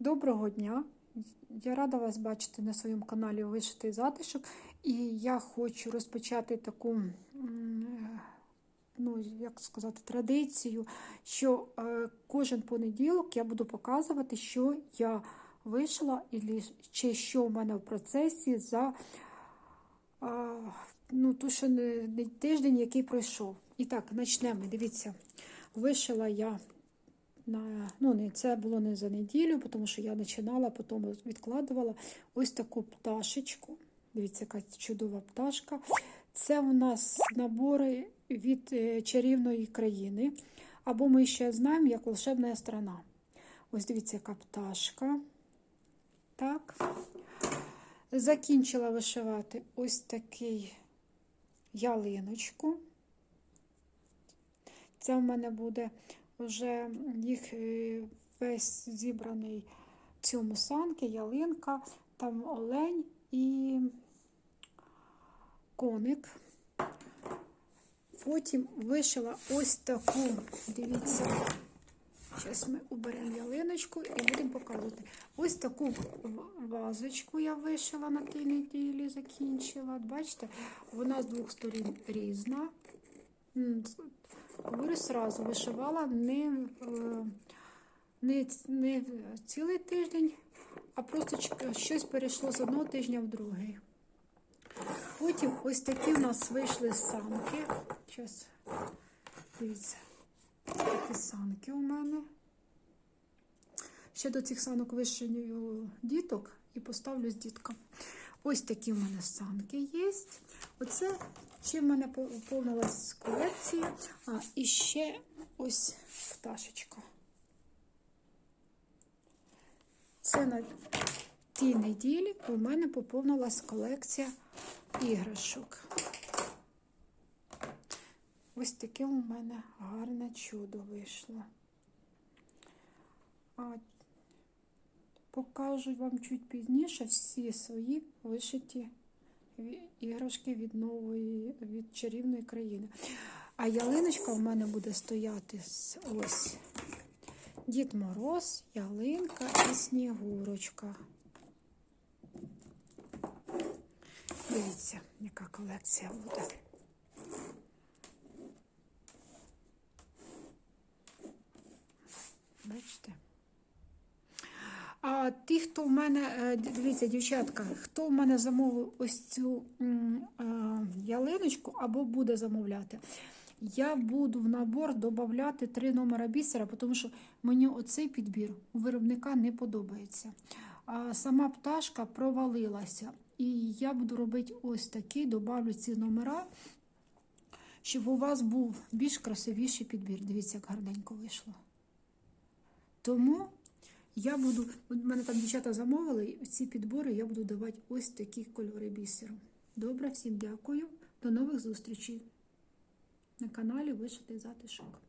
Доброго дня! Я рада вас бачити на своєму каналі Вишитий затишок. І я хочу розпочати таку, е, ну, як сказати, традицію, що е, кожен понеділок я буду показувати, що я вишила, чи що в мене в процесі за е, ну, ту, що не тиждень, який пройшов. І так, почнемо. Дивіться, вишила я на, ну, не, це було не за неділю, тому що я починала, потім відкладувала ось таку пташечку. Дивіться, яка чудова пташка. Це у нас набори від е, чарівної країни. Або ми ще знаємо, як волшебна страна. Ось дивіться, яка пташка. Так. Закінчила вишивати ось такий ялиночку. Це в мене буде вже їх е, весь зібраний в цьому санки, ялинка, там олень і коник. Потім вишила ось таку, дивіться, зараз ми уберемо ялиночку і будемо показувати. Ось таку вазочку я вишила на тій неділі, закінчила. Бачите, вона з двох сторін різна. М, Говорю сразу, вишивала не, е, не, не цілий тиждень, а просто щось перейшло з одного тижня в другий. Потім ось такі у нас вийшли санки. Зараз, дивіться, такі санки у мене. Ще до цих санок вишию діток і поставлю з дітком. Ось такі в мене санки є. Оце чим в мене поповнилась колекція. А, і ще ось пташечка. Це на тій неділі у мене поповнилась колекція іграшок. Ось таке у мене гарне чудо вийшло. А покажу вам чуть пізніше всі свої вишиті іграшки від нової, від чарівної країни. А ялиночка у мене буде стояти ось Дід Мороз, ялинка і Снігурочка. Дивіться, яка колекція буде. Бачите? А ті, хто в мене, е, дивіться, дівчатка, хто в мене замовив ось цю е, ялиночку або буде замовляти, я буду в набор додати три номера бісера, тому що мені оцей підбір у виробника не подобається. А сама пташка провалилася. І я буду робити ось такий, добавлю ці номера, щоб у вас був більш красивіший підбір. Дивіться, як гарненько вийшло. Тому я буду, у мене там дівчата замовили, ці підбори я буду давати ось такі кольори бісеру. Добре, всім дякую. До нових зустрічей на каналі Вишитий затишок.